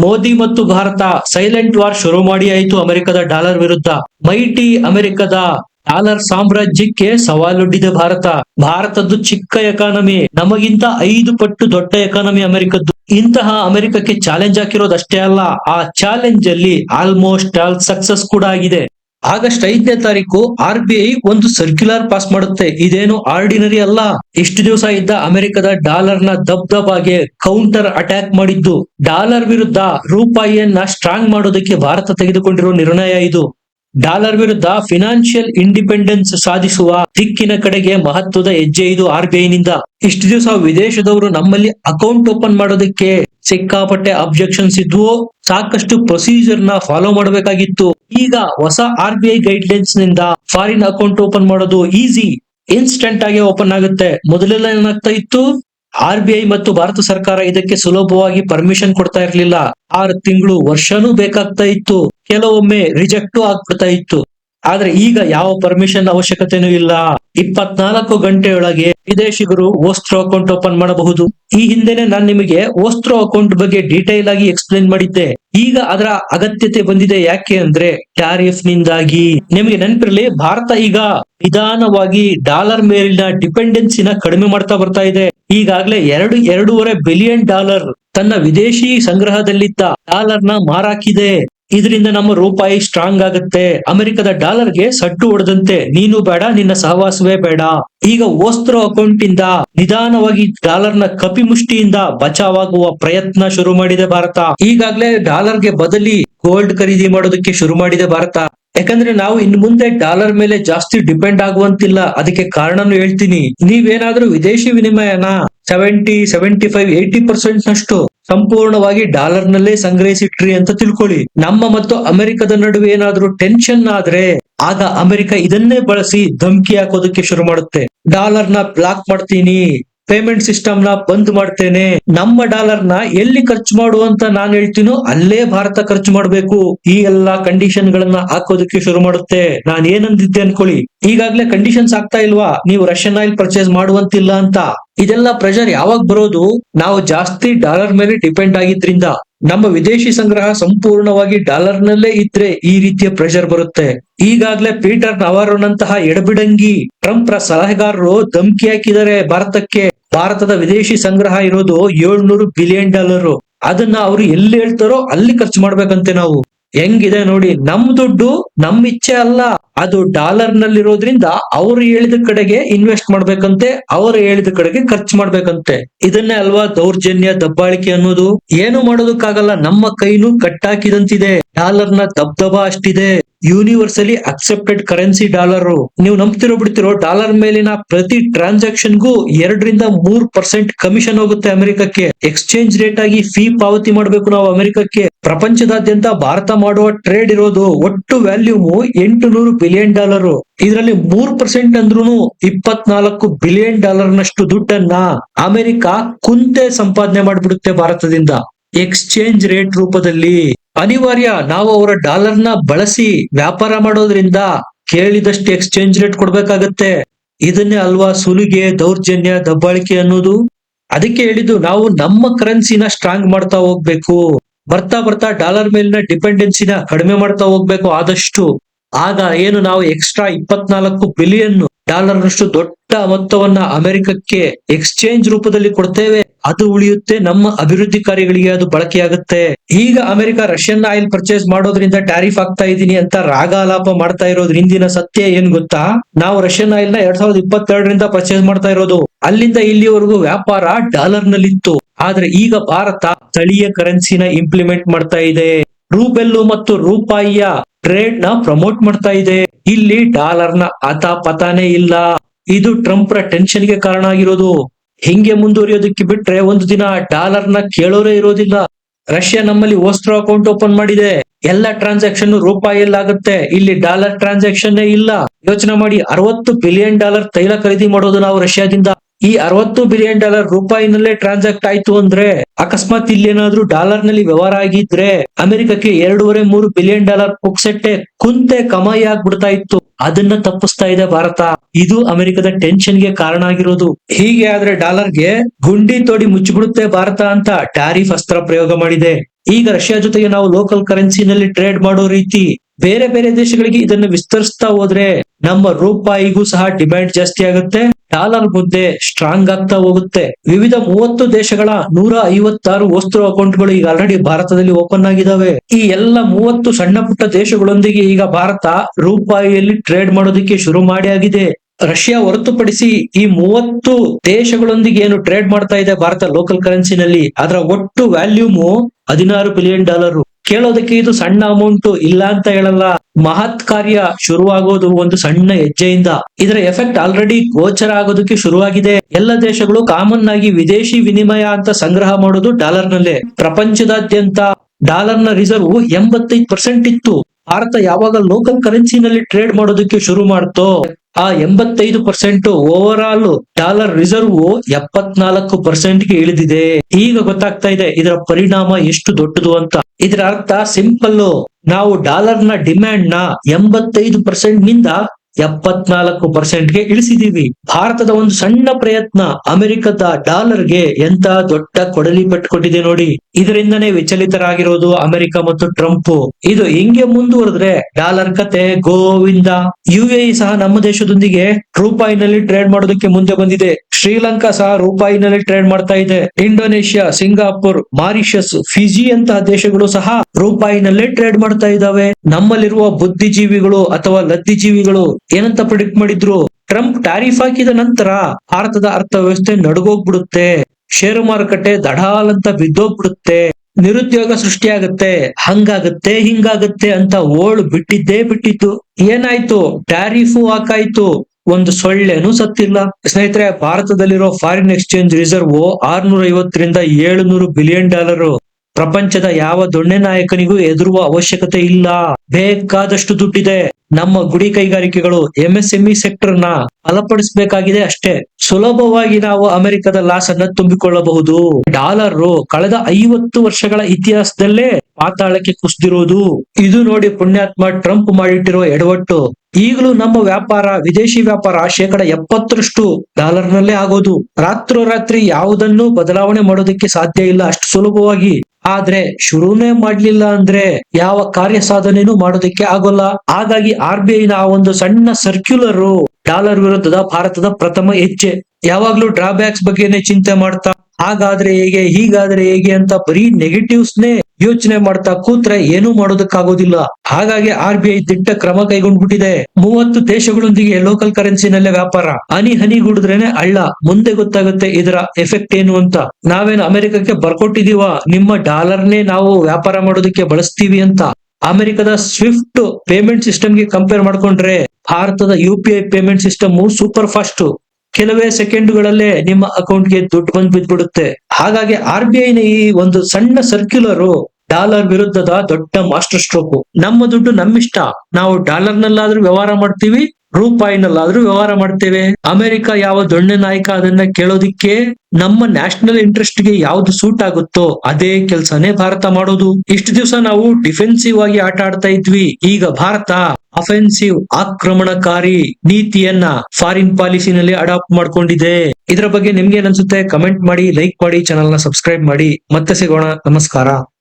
ಮೋದಿ ಮತ್ತು Bharat silent war ಶುರು ಮಾಡಿ ಆಯಿತು ಅಮೆರಿಕದ ಡಾಲರ್ ವಿರುದ್ಧ. ಮೈಟಿ ಅಮೆರಿಕದ ಡಾಲರ್ ಸಾಮ್ರಾಜ್ಯಕ್ಕೆ ಸವಾಲೊಡ್ಡಿದೆ ಭಾರತ. ಭಾರತದ್ದು ಚಿಕ್ಕ ಎಕಾನಮಿ ನಮಗಿಂತ ಐದು ಪಟ್ಟು ದೊಡ್ಡ ಎಕಾನಮಿ ಅಮೆರಿಕದ್ದು. ಇಂತಹ ಅಮೆರಿಕಕ್ಕೆ ಚಾಲೆಂಜ್ ಹಾಕಿರೋದಷ್ಟೇ ಅಲ್ಲ, ಆ ಚಾಲೆಂಜ್ ಅಲ್ಲಿ ಆಲ್ಮೋಸ್ಟ್ ಆಲ್ ಸಕ್ಸಸ್ ಕೂಡ ಆಗಿದೆ. ಆಗಸ್ಟ್ ಐದನೇ ತಾರೀಕು ಆರ್ ಬಿ ಐ ಒಂದು ಸರ್ಕ್ಯುಲರ್ ಪಾಸ್ ಮಾಡುತ್ತೆ. ಇದೇನು ಆರ್ಡಿನರಿ ಅಲ್ಲ. ಇಷ್ಟು ದಿವಸ ಇದ್ದ ಅಮೆರಿಕದ ಡಾಲರ್ನ ದಬ್ದಬಾಗೆ ಕೌಂಟರ್ ಅಟ್ಯಾಕ್ ಮಾಡಿದ್ದು. ಡಾಲರ್ ವಿರುದ್ಧ ರೂಪಾಯಿಯನ್ನ ಸ್ಟ್ರಾಂಗ್ ಮಾಡೋದಕ್ಕೆ ಭಾರತ ತೆಗೆದುಕೊಂಡಿರುವ ನಿರ್ಣಯ ಇದು. ಡಾಲರ್ ವಿರುದ್ಧ ಫಿನಾನ್ಷಿಯಲ್ ಇಂಡಿಪೆಂಡೆನ್ಸ್ ಸಾಧಿಸುವ ದಿಕ್ಕಿನ ಕಡೆಗೆ ಮಹತ್ವದ ಹೆಜ್ಜೆ ಇದು ಆರ್ ಬಿ ಐನಿಂದ ಇಷ್ಟು ದಿವಸ ವಿದೇಶದವರು ನಮ್ಮಲ್ಲಿ ಅಕೌಂಟ್ ಓಪನ್ ಮಾಡೋದಕ್ಕೆ ಸಿಕ್ಕಾಪಟ್ಟೆ ಅಬ್ಜೆಕ್ಷನ್ಸ್ ಇದ್ವು ಸಾಕಷ್ಟು ಪ್ರೊಸೀಜರ್ನ ಫಾಲೋ ಮಾಡಬೇಕಾಗಿತ್ತು. ಈಗ ಹೊಸ ಆರ್ ಬಿ ಐ ಗೈಡ್ ಲೈನ್ಸ್ನಿಂದ ಫಾರಿನ್ ಅಕೌಂಟ್ ಓಪನ್ ಮಾಡೋದು ಈಸಿ ಇನ್ಸ್ಟೆಂಟ್ ಆಗಿ ಓಪನ್ ಆಗುತ್ತೆ. ಮೊದಲೆಲ್ಲ ಏನಾಗ್ತಾ ಇತ್ತು? ಆರ್ ಬಿ ಐ ಮತ್ತು ಭಾರತ ಸರ್ಕಾರ ಇದಕ್ಕೆ ಸುಲಭವಾಗಿ ಪರ್ಮಿಷನ್ ಕೊಡ್ತಾ ಇರ್ಲಿಲ್ಲ. ಆರು ತಿಂಗಳು ವರ್ಷನೂ ಬೇಕಾಗ್ತಾ ಇತ್ತು. ಕೆಲವೊಮ್ಮೆ ರಿಜೆಕ್ಟ್ ಆಗ್ಬಿಡ್ತಾ ಇತ್ತು. ಆದ್ರೆ ಈಗ ಯಾವ ಪರ್ಮಿಷನ್ ಅವಶ್ಯಕತೆನೂ ಇಲ್ಲ. ಇಪ್ಪತ್ನಾಲ್ಕು ಗಂಟೆಯೊಳಗೆ ವಿದೇಶಿಗರು ಓಸ್ಟ್ರೋ ಅಕೌಂಟ್ ಓಪನ್ ಮಾಡಬಹುದು. ಈ ಹಿಂದೆನೆ ನಾನು ನಿಮಗೆ ಓಸ್ಟ್ರೋ ಅಕೌಂಟ್ ಬಗ್ಗೆ ಡೀಟೇಲ್ ಆಗಿ ಎಕ್ಸ್ಪ್ಲೈನ್ ಮಾಡಿದ್ದೆ. ಈಗ ಅದರ ಅಗತ್ಯತೆ ಬಂದಿದೆ ಯಾಕೆ ಅಂದ್ರೆ ಟ್ಯಾರಿಫ್ ನಿಂದಾಗಿ ನಿಮಗೆ ನೆನಪಿರಲಿ, ಭಾರತ ಈಗ ನಿಧಾನವಾಗಿ ಡಾಲರ್ ಮೇಲಿನ ಡಿಪೆಂಡೆನ್ಸಿನ ಕಡಿಮೆ ಮಾಡ್ತಾ ಬರ್ತಾ ಇದೆ. ಈಗಾಗಲೇ ಎರಡು, ಎರಡೂವರೆ ಬಿಲಿಯನ್ ಡಾಲರ್ ತನ್ನ ವಿದೇಶಿ ಸಂಗ್ರಹದಲ್ಲಿದ್ದ ಡಾಲರ್ನ ಮಾರಾಕಿದೆ. ಇದರಿಂದ ನಮ್ಮ ರೂಪಾಯಿ ಸ್ಟ್ರಾಂಗ್ ಆಗುತ್ತೆ. ಅಮೆರಿಕದ ಡಾಲರ್ಗೆ ಸಟ್ಟು ಹೊಡೆದಂತೆ ನೀನು ಬೇಡ, ನಿನ್ನ ಸಹವಾಸವೇ ಬೇಡ. ಈಗ ಓಸ್ತ್ರೋ ಅಕೌಂಟ್ ಇಂದ ನಿಧಾನವಾಗಿ ಡಾಲರ್ನ ಕಪಿಮುಷ್ಟಿಯಿಂದ ಬಚಾವಾಗುವ ಪ್ರಯತ್ನ ಶುರು ಮಾಡಿದೆ ಭಾರತ. ಈಗಾಗಲೇ ಡಾಲರ್ಗೆ ಬದಲಿ ಗೋಲ್ಡ್ ಖರೀದಿ ಮಾಡೋದಕ್ಕೆ ಶುರು ಮಾಡಿದೆ ಭಾರತ. ಯಾಕಂದ್ರೆ ನಾವು ಇನ್ ಮುಂದೆ ಡಾಲರ್ ಮೇಲೆ ಜಾಸ್ತಿ ಡಿಪೆಂಡ್ ಆಗುವಂತಿಲ್ಲ. ಅದಕ್ಕೆ ಕಾರಣನು ಹೇಳ್ತೀನಿ. ನೀವೇನಾದ್ರೂ ವಿದೇಶಿ ವಿನಿಮಯನ seventy seventy five eighty percent ನಷ್ಟು ಸಂಪೂರ್ಣವಾಗಿ ಡಾಲರ್ ನಲ್ಲೇ ಸಂಗ್ರಹಿಸಿಟ್ರಿ ಅಂತ ತಿಳ್ಕೊಳ್ಳಿ. ನಮ್ಮ ಮತ್ತು ಅಮೆರಿಕದ ನಡುವೆ ಏನಾದ್ರೂ ಟೆನ್ಷನ್ ಆದ್ರೆ ಆಗ ಅಮೆರಿಕ ಇದನ್ನೇ ಬಳಸಿ ಧಮ್ಕಿ ಹಾಕೋದಕ್ಕೆ ಶುರು ಮಾಡುತ್ತೆ. ಡಾಲರ್ನ ಬ್ಲಾಕ್ ಮಾಡ್ತೀನಿ. ಪೇಮೆಂಟ್ ಸಿಸ್ಟಮ್ನ ಬಂದ್ ಮಾಡ್ತೇನೆ. ನಮ್ಮ ಡಾಲರ್ನ ಎಲ್ಲಿ ಖರ್ಚು ಮಾಡುವಂತ ನಾನ್ ಹೇಳ್ತೀನೋ ಅಲ್ಲೇ ಭಾರತ ಖರ್ಚು ಮಾಡಬೇಕು. ಈ ಎಲ್ಲಾ ಕಂಡೀಷನ್ ಗಳನ್ನ ಹಾಕೋದಕ್ಕೆ ಶುರು ಮಾಡುತ್ತೆ. ನಾನು ಏನಂದಿದ್ದೆ ಅನ್ಕೊಳ್ಳಿ. ಈಗಾಗ್ಲೇ ಕಂಡೀಷನ್ಸ್ ಆಗ್ತಾ ಇಲ್ವಾ? ನೀವು ರಷ್ಯನ್ ಆಯಿಲ್ ಪರ್ಚೇಸ್ ಮಾಡುವಂತಿಲ್ಲ ಅಂತ. ಇದೆಲ್ಲ ಪ್ರೆಷರ್ ಯಾವಾಗ ಬರೋದು? ನಾವು ಜಾಸ್ತಿ ಡಾಲರ್ ಮೇಲೆ ಡಿಪೆಂಡ್ ಆಗಿದ್ರಿಂದ. ನಮ್ಮ ವಿದೇಶಿ ಸಂಗ್ರಹ ಸಂಪೂರ್ಣವಾಗಿ ಡಾಲರ್ನಲ್ಲೇ ಇದ್ರೆ ಈ ರೀತಿಯ ಪ್ರೆಷರ್ ಬರುತ್ತೆ. ಈಗಾಗ್ಲೇ ಪೀಟರ್ ನವಾರೋನಂತಹ ಎಡಬಿಡಂಗಿ ಟ್ರಂಪ್ ರ ಸಲಹೆಗಾರರು ಧಮಕಿ ಹಾಕಿದರೆ ಭಾರತಕ್ಕೆ. ಭಾರತದ ವಿದೇಶಿ ಸಂಗ್ರಹ ಇರೋದು ಏಳ್ನೂರು ಬಿಲಿಯನ್ ಡಾಲರ್. ಅದನ್ನ ಅವರು ಎಲ್ಲಿ ಹೇಳ್ತಾರೋ ಅಲ್ಲಿ ಖರ್ಚು ಮಾಡ್ಬೇಕಂತೆ ನಾವು. ಹೆಂಗಿದೆ ನೋಡಿ, ನಮ್ ದುಡ್ಡು ನಮ್ ಇಚ್ಛೆ ಅಲ್ಲ, ಅದು ಡಾಲರ್ ನಲ್ಲಿರೋದ್ರಿಂದ ಅವ್ರು ಹೇಳಿದ ಕಡೆಗೆ ಇನ್ವೆಸ್ಟ್ ಮಾಡ್ಬೇಕಂತೆ, ಅವ್ರು ಹೇಳಿದ ಕಡೆಗೆ ಖರ್ಚು ಮಾಡ್ಬೇಕಂತೆ. ಇದನ್ನೇ ಅಲ್ವಾ ದೌರ್ಜನ್ಯ, ದಬ್ಬಾಳಿಕೆ ಅನ್ನೋದು? ಏನು ಮಾಡೋದಕ್ಕಾಗಲ್ಲ, ನಮ್ಮ ಕೈನು ಕಟ್ಟಾಕಿದಂತಿದೆ. ಡಾಲರ್ನ ದಬ್ದಬ ಅಷ್ಟಿದೆ. ಯೂನಿವರ್ಸಲಿ ಅಕ್ಸೆಪ್ಟೆಡ್ ಕರೆನ್ಸಿ ಡಾಲರ್ ನೀವು ನಂಬ್ತಿರೋ ಬಿಡ್ತಿರೋ ಡಾಲರ್ ಮೇಲಿನ ಪ್ರತಿ ಟ್ರಾನ್ಸಾಕ್ಷನ್ಗೂ ಎರಡರಿಂದ ಮೂರ್ ಪರ್ಸೆಂಟ್ ಕಮಿಷನ್ ಹೋಗುತ್ತೆ ಅಮೆರಿಕಕ್ಕೆ. ಎಕ್ಸ್ಚೇಂಜ್ ರೇಟ್ ಆಗಿ ಫೀ ಪಾವತಿ ಮಾಡಬೇಕು ನಾವು ಅಮೆರಿಕಕ್ಕೆ. ಪ್ರಪಂಚದಾದ್ಯಂತ ಭಾರತ ಮಾಡುವ ಟ್ರೇಡ್ ಇರೋದು ಒಟ್ಟು ವ್ಯಾಲ್ಯೂಮ್ ಎಂಟು ನೂರು ಬಿಲಿಯನ್ ಡಾಲರ್ ಇದರಲ್ಲಿ ಮೂರ್ ಪರ್ಸೆಂಟ್ ಅಂದ್ರೂ ಇಪ್ಪತ್ನಾಲ್ಕು ಬಿಲಿಯನ್ ಡಾಲರ್ ನಷ್ಟು ದುಡ್ಡನ್ನ ಅಮೆರಿಕ ಕುಂತೆ ಸಂಪಾದನೆ ಮಾಡಿಬಿಡುತ್ತೆ ಭಾರತದಿಂದ. ಎಕ್ಸ್ಚೇಂಜ್ ರೇಟ್ ರೂಪದಲ್ಲಿ. ಅನಿವಾರ್ಯ, ನಾವು ಅವರ ಡಾಲರ್ನ ಬಳಸಿ ವ್ಯಾಪಾರ ಮಾಡೋದ್ರಿಂದ ಕೇಳಿದಷ್ಟು ಎಕ್ಸ್ಚೇಂಜ್ ರೇಟ್ ಕೊಡ್ಬೇಕಾಗತ್ತೆ. ಇದನ್ನೇ ಅಲ್ವಾ ಸುಲಿಗೆ, ದೌರ್ಜನ್ಯ, ದಬ್ಬಾಳಿಕೆ ಅನ್ನೋದು? ಅದಕ್ಕೆ ಹೇಳಿದ್ದು ನಾವು ನಮ್ಮ ಕರೆನ್ಸಿನ ಸ್ಟ್ರಾಂಗ್ ಮಾಡ್ತಾ ಹೋಗ್ಬೇಕು. ಬರ್ತಾ ಬರ್ತಾ ಡಾಲರ್ ಮೇಲಿನ ಡಿಪೆಂಡೆನ್ಸಿನ ಕಡಿಮೆ ಮಾಡ್ತಾ ಹೋಗ್ಬೇಕು ಆದಷ್ಟು. ಆಗ ಏನು ನಾವು ಎಕ್ಸ್ಟ್ರಾ ಇಪ್ಪತ್ನಾಲ್ಕು ಬಿಲಿಯನ್ ಡಾಲರ್ ನಷ್ಟು ದೊಡ್ಡ ಮೊತ್ತವನ್ನ ಅಮೆರಿಕಕ್ಕೆ ಎಕ್ಸ್ಚೇಂಜ್ ರೂಪದಲ್ಲಿ ಕೊಡ್ತೇವೆ, ಅದು ಉಳಿಯುತ್ತೆ, ನಮ್ಮ ಅಭಿವೃದ್ಧಿ ಕಾರ್ಯಗಳಿಗೆ ಅದು ಬಳಕೆಯಾಗುತ್ತೆ. ಈಗ ಅಮೆರಿಕ ರಷ್ಯನ್ ಆಯಿಲ್ ಪರ್ಚೇಸ್ ಮಾಡೋದ್ರಿಂದ ಟ್ಯಾರಿಫ್ ಆಗ್ತಾ ಇದೀನಿ ಅಂತ ರಾಗಾಲಾಪ ಮಾಡ್ತಾ ಇರೋದ್ರ ಹಿಂದಿನ ಸತ್ಯ ಏನ್ ಗೊತ್ತಾ? ನಾವು ರಷ್ಯನ್ ಆಯಿಲ್ನ ಎರಡ್ ಸಾವಿರದ ಇಪ್ಪತ್ತೆರಡರಿಂದ ಪರ್ಚೇಸ್ ಮಾಡ್ತಾ ಇರೋದು. ಅಲ್ಲಿಂದ ಇಲ್ಲಿವರೆಗೂ ವ್ಯಾಪಾರ ಡಾಲರ್ ನಲ್ಲಿತ್ತು ಆದ್ರೆ ಈಗ ಭಾರತ ಸ್ಥಳೀಯ ಕರೆನ್ಸಿನ ಇಂಪ್ಲಿಮೆಂಟ್ ಮಾಡ್ತಾ ಇದೆ. ರೂಬೆಲ್ಲು ಮತ್ತು ರೂಪಾಯಿಯ ಟ್ರೇಡ್ನ ಪ್ರಮೋಟ್ ಮಾಡ್ತಾ ಇದೆ. ಇಲ್ಲಿ ಡಾಲರ್ನ ಅತ ಪತಾನೇ ಇಲ್ಲ. ಇದು ಟ್ರಂಪ್ ರ ಟೆನ್ಷನ್ಗೆ ಕಾರಣ ಆಗಿರೋದು. ಹಿಂಗೆ ಮುಂದುವರಿಯೋದಕ್ಕೆ ಬಿಟ್ರೆ ಒಂದು ದಿನ ಡಾಲರ್ನ ಕೇಳೋರೇ ಇರೋದಿಲ್ಲ. ರಷ್ಯಾ ನಮ್ಮಲ್ಲಿ ಓಸ್ಟ್ರೋ ಅಕೌಂಟ್ ಓಪನ್ ಮಾಡಿದೆ. ಎಲ್ಲ ಟ್ರಾನ್ಸಾಕ್ಷನ್ ರೂಪಾಯಿಯಲ್ಲಾಗುತ್ತೆ ಇಲ್ಲಿ ಡಾಲರ್ ಟ್ರಾನ್ಸಾಕ್ಷನ್ ಇಲ್ಲ. ಯೋಚನೆ ಮಾಡಿ ಅರವತ್ತು ಬಿಲಿಯನ್ ಡಾಲರ್ ತೈಲ ಖರೀದಿ ಮಾಡೋದು ನಾವು ರಷ್ಯಾದಿಂದ. ಈ ಅರವತ್ತು ಬಿಲಿಯನ್ ಡಾಲರ್ ರೂಪಾಯಿನಲ್ಲೇ ಟ್ರಾನ್ಸಾಕ್ಟ್ ಆಯ್ತು ಅಂದ್ರೆ ಅಕಸ್ಮಾತ್ ಇಲ್ಲೇನಾದ್ರೂ ಡಾಲರ್ನಲ್ಲಿ ವ್ಯವಹಾರ ಆಗಿದ್ರೆ ಅಮೆರಿಕಕ್ಕೆ ಎರಡೂವರೆ ಮೂರು ಬಿಲಿಯನ್ ಡಾಲರ್ ಪುಕ್ಸೆಟ್ಟೆ ಕುಂತೆ ಕಮಾಯಿ ಆಗ್ಬಿಡ್ತಾ ಇತ್ತು. ಅದನ್ನ ತಪ್ಪಿಸ್ತಾ ಇದೆ ಭಾರತ. ಇದು ಅಮೆರಿಕದ ಟೆನ್ಷನ್ಗೆ ಕಾರಣ ಆಗಿರೋದು. ಹೀಗೆ ಆದ್ರೆ ಡಾಲರ್ಗೆ ಗುಂಡಿ ತೋಡಿ ಮುಚ್ಚಿಬಿಡುತ್ತೆ ಭಾರತ ಅಂತ ಟ್ಯಾರಿಫ್ ಅಸ್ತ್ರ ಪ್ರಯೋಗ ಮಾಡಿದೆ. ಈಗ ರಷ್ಯಾ ಜೊತೆಗೆ ನಾವು ಲೋಕಲ್ ಕರೆನ್ಸಿನಲ್ಲಿ ಟ್ರೇಡ್ ಮಾಡೋ ರೀತಿ ಬೇರೆ ಬೇರೆ ದೇಶಗಳಿಗೆ ಇದನ್ನು ವಿಸ್ತರಿಸ್ತಾ ಹೋದ್ರೆ ನಮ್ಮ ರೂಪಾಯಿಗೂ ಸಹ ಡಿಮ್ಯಾಂಡ್ ಜಾಸ್ತಿ ಆಗುತ್ತೆ. ಡಾಲರ್ ಮುದ್ದೆ ಸ್ಟ್ರಾಂಗ್ ಆಗ್ತಾ ಹೋಗುತ್ತೆ. ವಿವಿಧ ಮೂವತ್ತು ದೇಶಗಳ ನೂರ ಐವತ್ತಾರು ವಸ್ತು ಅಕೌಂಟ್ಗಳು ಈಗ ಆಲ್ರೆಡಿ ಭಾರತದಲ್ಲಿ ಓಪನ್ ಆಗಿದಾವೆ. ಈ ಎಲ್ಲ ಮೂವತ್ತು ಸಣ್ಣ ಪುಟ್ಟ ದೇಶಗಳೊಂದಿಗೆ ಈಗ ಭಾರತ ರೂಪಾಯಿಯಲ್ಲಿ ಟ್ರೇಡ್ ಮಾಡೋದಕ್ಕೆ ಶುರು ಮಾಡಿ ಆಗಿದೆ. ರಷ್ಯಾ ಹೊರತುಪಡಿಸಿ ಈ ಮೂವತ್ತು ದೇಶಗಳೊಂದಿಗೆ ಏನು ಟ್ರೇಡ್ ಮಾಡ್ತಾ ಇದೆ ಭಾರತ ಲೋಕಲ್ ಕರೆನ್ಸಿನಲ್ಲಿ ಅದರ ಒಟ್ಟು ವ್ಯಾಲ್ಯೂಮು ಹದಿನಾರು ಬಿಲಿಯನ್ ಡಾಲರ್ ಕೇಳೋದಕ್ಕೆ ಇದು ಸಣ್ಣ ಅಮೌಂಟ್ ಇಲ್ಲ ಅಂತ ಹೇಳಲ್ಲ. ಮಹತ್ ಕಾರ್ಯ ಶುರುವಾಗೋದು ಒಂದು ಸಣ್ಣ ಹೆಜ್ಜೆಯಿಂದ. ಇದರ ಎಫೆಕ್ಟ್ ಆಲ್ರೆಡಿ ಗೋಚರ ಆಗೋದಕ್ಕೆ ಶುರುವಾಗಿದೆ. ಎಲ್ಲ ದೇಶಗಳು ಕಾಮನ್ ಆಗಿ ವಿದೇಶಿ ವಿನಿಮಯ ಅಂತ ಸಂಗ್ರಹ ಮಾಡೋದು ಡಾಲರ್ ನಲ್ಲೇ. ಪ್ರಪಂಚದಾದ್ಯಂತ ಡಾಲರ್ನ ರಿಸರ್ವ್ ಎಂಬತ್ತೈದು ಪರ್ಸೆಂಟ್ ಇತ್ತು. ಭಾರತ ಯಾವಾಗ ಲೋಕಲ್ ಕರೆನ್ಸಿನಲ್ಲಿ ಟ್ರೇಡ್ ಮಾಡೋದಕ್ಕೆ ಶುರು ಮಾಡ್ತೋ, ಆ ಎಂಬತ್ತೈದು percent over all dollar reserve ಎಪ್ಪತ್ನಾಲ್ಕು ಪರ್ಸೆಂಟ್ಗೆ ಇಳಿದಿದೆ. ಈಗ ಗೊತ್ತಾಗ್ತಾ ಇದೆ ಇದರ ಪರಿಣಾಮ ಎಷ್ಟು ದೊಡ್ಡದು ಅಂತ. ಇದರ ಅರ್ಥ ಸಿಂಪಲ್ ನಾವು ಡಾಲರ್ನ ಡಿಮ್ಯಾಂಡ್ನ ಎಂಬತ್ತೈದು ಪರ್ಸೆಂಟ್ನಿಂದ ಎಪ್ಪತ್ನಾಲ್ಕು ಪರ್ಸೆಂಟ್ಗೆ ಇಳಿಸಿದೀವಿ ಭಾರತದ ಒಂದು ಸಣ್ಣ ಪ್ರಯತ್ನ ಅಮೆರಿಕದ ಡಾಲರ್ಗೆ ಎಂತ ದೊಡ್ಡ ಕೊಡಲಿ ಪಟ್ಕೊಂಡಿದೆ ನೋಡಿ. ಇದರಿಂದನೇ ವಿಚಲಿತರಾಗಿರೋದು ಅಮೆರಿಕ ಮತ್ತು ಟ್ರಂಪ್. ಇದು ಹಿಂಗೆ ಮುಂದುವರೆದ್ರೆ ಡಾಲರ್ ಕತೆ ಗೋವಿಂದ. ಯುಎಇ ಸಹ ನಮ್ಮ ದೇಶದೊಂದಿಗೆ ರೂಪಾಯಿನಲ್ಲಿ ಟ್ರೇಡ್ ಮಾಡೋದಕ್ಕೆ ಮುಂದೆ ಬಂದಿದೆ. ಶ್ರೀಲಂಕಾ ಸಹ ರೂಪಾಯಿನಲ್ಲಿ ಟ್ರೇಡ್ ಮಾಡ್ತಾ ಇದೆ. ಇಂಡೋನೇಷ್ಯಾ, ಸಿಂಗಾಪುರ್, ಮಾರಿಷಸ್, ಫಿಜಿ ಅಂತಹ ದೇಶಗಳು ಸಹ ರೂಪಾಯಿನಲ್ಲೇ ಟ್ರೇಡ್ ಮಾಡ್ತಾ ಇದಾವೆ ನಮ್ಮಲ್ಲಿರುವ ಬುದ್ಧಿಜೀವಿಗಳು ಅಥವಾ ಲದ್ದಿಜೀವಿಗಳು ಏನಂತ ಪ್ರಿಡಿಕ್ಟ್ ಮಾಡಿದ್ರು? ಟ್ರಂಪ್ ಟಾರಿಫ್ ಹಾಕಿದ ನಂತರ ಭಾರತದ ಅರ್ಥವ್ಯವಸ್ಥೆ ನಡುಗೋಗ್ಬಿಡುತ್ತೆ. ಷೇರು ಮಾರುಕಟ್ಟೆ ದಡಾಲ್ ಅಂತ ಬಿದ್ದೋಗ್ಬಿಡುತ್ತೆ. ನಿರುದ್ಯೋಗ ಸೃಷ್ಟಿಯಾಗತ್ತೆ. ಹಂಗಾಗತ್ತೆ, ಹಿಂಗಾಗತ್ತೆ ಅಂತ ಓಳು ಬಿಟ್ಟಿದ್ದೇ ಬಿಟ್ಟಿತ್ತು. ಏನಾಯ್ತು? ಟ್ಯಾರಿಫು ಹಾಕಾಯ್ತು. ಒಂದು ಸೊಳ್ಳೆನೂ ಸತ್ತಿಲ್ಲ. ಸ್ನೇಹಿತರೆ, ಭಾರತದಲ್ಲಿರೋ ಫಾರಿನ್ ಎಕ್ಸ್ಚೇಂಜ್ ರಿಸರ್ವ್ ಆರ್ನೂರ ಐವತ್ತರಿಂದ ಏಳುನೂರು ಬಿಲಿಯನ್ ಡಾಲರ್ ಪ್ರಪಂಚದ ಯಾವ ದೊಣ್ಣೆ ನಾಯಕನಿಗೂ ಎದುರುವ ಅವಶ್ಯಕತೆ ಇಲ್ಲ. ಬೇಕಾದಷ್ಟು ದುಡ್ಡಿದೆ. ನಮ್ಮ ಗುಡಿ ಕೈಗಾರಿಕೆಗಳು ಎಂಎಸ್ಎಂಇ ಸೆಕ್ಟರ್ನ ಬಲಪಡಿಸಬೇಕಾಗಿದೆ ಅಷ್ಟೇ. ಸುಲಭವಾಗಿ ನಾವು ಅಮೆರಿಕದ ಲಾಸ್ ಅನ್ನ ತುಂಬಿಕೊಳ್ಳಬಹುದು. ಡಾಲರ್ ಕಳೆದ ಐವತ್ತು ವರ್ಷಗಳ ಇತಿಹಾಸದಲ್ಲೇ ಪಾತಾಳಕ್ಕೆ ಕುಸಿದಿರೋದು. ಇದು ನೋಡಿ ಪುಣ್ಯಾತ್ಮ ಟ್ರಂಪ್ ಮಾಡಿಟ್ಟಿರೋ ಎಡವಟ್ಟು. ಈಗಲೂ ನಮ್ಮ ವ್ಯಾಪಾರ, ವಿದೇಶಿ ವ್ಯಾಪಾರ ಶೇಕಡ ಎಪ್ಪತ್ತರಷ್ಟು ಡಾಲರ್ ನಲ್ಲೇ ಆಗೋದು. ರಾತ್ರೋರಾತ್ರಿ ಯಾವುದನ್ನು ಬದಲಾವಣೆ ಮಾಡೋದಕ್ಕೆ ಸಾಧ್ಯ ಇಲ್ಲ ಅಷ್ಟು ಸುಲಭವಾಗಿ. ಆದ್ರೆ ಶುರುನೇ ಮಾಡ್ಲಿಲ್ಲ ಅಂದ್ರೆ ಯಾವ ಕಾರ್ಯ ಸಾಧನೆನೂ ಮಾಡೋದಕ್ಕೆ ಆಗೋಲ್ಲ. ಹಾಗಾಗಿ ಆರ್ ಬಿ ಐನ ಆ ಒಂದು ಸಣ್ಣ ಸರ್ಕ್ಯುಲರ್ ಡಾಲರ್ ವಿರುದ್ಧದ ಭಾರತದ ಪ್ರಥಮ ಹೆಜ್ಜೆ. ಯಾವಾಗ್ಲೂ ಡ್ರಾಬ್ಯಾಕ್ಸ್ ಬಗ್ಗೆನೆ ಚಿಂತೆ ಮಾಡ್ತಾ ಹಾಗಾದ್ರೆ ಹೇಗೆ, ಹೀಗಾದ್ರೆ ಹೇಗೆ ಅಂತ ಬರೀ ನೆಗೆಟಿವ್ಸ್ ನೇ ಯೋಚನೆ ಮಾಡ್ತಾ ಕೂತ್ರೆ ಏನು ಮಾಡೋದಕ್ಕಾಗೋದಿಲ್ಲ. ಹಾಗಾಗಿ ಆರ್ ಬಿ ಐ ದಿಟ್ಟ ಕ್ರಮ ಕೈಗೊಂಡ್ಬಿಟ್ಟಿದೆ. ಮೂವತ್ತು ದೇಶಗಳೊಂದಿಗೆ ಲೋಕಲ್ ಕರೆನ್ಸಿನಲ್ಲೇ ವ್ಯಾಪಾರ. ಹನಿ ಹನಿ ಗುಡಿದ್ರೇನೆ ಅಳ್ಳ. ಮುಂದೆ ಗೊತ್ತಾಗುತ್ತೆ ಇದರ ಎಫೆಕ್ಟ್ ಏನು ಅಂತ. ನಾವೇನು ಅಮೆರಿಕಕ್ಕೆ ಬರ್ಕೊಟ್ಟಿದೀವ? ನಿಮ್ಮ ಡಾಲರ್ನೇ ನಾವು ವ್ಯಾಪಾರ ಮಾಡೋದಕ್ಕೆ ಬಳಸ್ತೀವಿ ಅಂತ. ಅಮೆರಿಕದ ಸ್ವಿಫ್ಟ್ ಪೇಮೆಂಟ್ ಸಿಸ್ಟಮ್ಗೆ ಕಂಪೇರ್ ಮಾಡ್ಕೊಂಡ್ರೆ, ಭಾರತದ U P I payment system super fast ಕೆಲವೇ ಸೆಕೆಂಡ್ಗಳಲ್ಲೇ ನಿಮ್ಮ ಅಕೌಂಟ್ಗೆ ದುಡ್ಡು ಬಂದ್ ಬಿದ್ಬಿಡುತ್ತೆ ಹಾಗಾಗಿ ಆರ್ ಬಿ ಐನ ಈ ಒಂದು ಸಣ್ಣ ಸರ್ಕ್ಯುಲರ್ ಡಾಲರ್ ವಿರುದ್ಧದ ದೊಡ್ಡ ಮಾಸ್ಟರ್ ಸ್ಟ್ರೋಕ್. ನಮ್ಮ ದುಡ್ಡು ನಮ್ಮಿಷ್ಟ. ನಾವು ಡಾಲರ್ ನಲ್ಲಾದ್ರೂ ವ್ಯವಹಾರ ಮಾಡ್ತೀವಿ ರೂಪಾಯಿನಲ್ಲಾದ್ರೂ ವ್ಯವಹಾರ ಮಾಡ್ತೇವೆ. ಅಮೆರಿಕ ಯಾವ ದೊಣ್ಣೆ ನಾಯಕ ಅದನ್ನ ಕೇಳೋದಿಕ್ಕೆ ನಮ್ಮ ನ್ಯಾಷನಲ್ ಇಂಟ್ರೆಸ್ಟ್ಗೆ ಯಾವ್ದು ಸೂಟ್ ಆಗುತ್ತೋ ಅದೇ ಕೆಲಸನೇ ಭಾರತ ಮಾಡೋದು. ಇಷ್ಟು ದಿವಸ ನಾವು ಡಿಫೆನ್ಸಿವ್ ಆಗಿ ಆಟ ಆಡ್ತಾ ಇದ್ವಿ. ಈಗ ಭಾರತ ಅಫೆನ್ಸಿವ್, ಆಕ್ರಮಣಕಾರಿ ನೀತಿಯನ್ನ ಫಾರಿನ್ ಪಾಲಿಸಿನಲ್ಲಿ ಅಡಾಪ್ಟ್ ಮಾಡ್ಕೊಂಡಿದೆ. ಇದರ ಬಗ್ಗೆ ನಿಮ್ಗೆ ಅನ್ಸುತ್ತೆ? ಕಮೆಂಟ್ ಮಾಡಿ, ಲೈಕ್ ಮಾಡಿ ಚಾನಲ್ನ ಸಬ್ಸ್ಕ್ರೈಬ್ ಮಾಡಿ. ಮತ್ತೆ ಸಿಗೋಣ. ನಮಸ್ಕಾರ.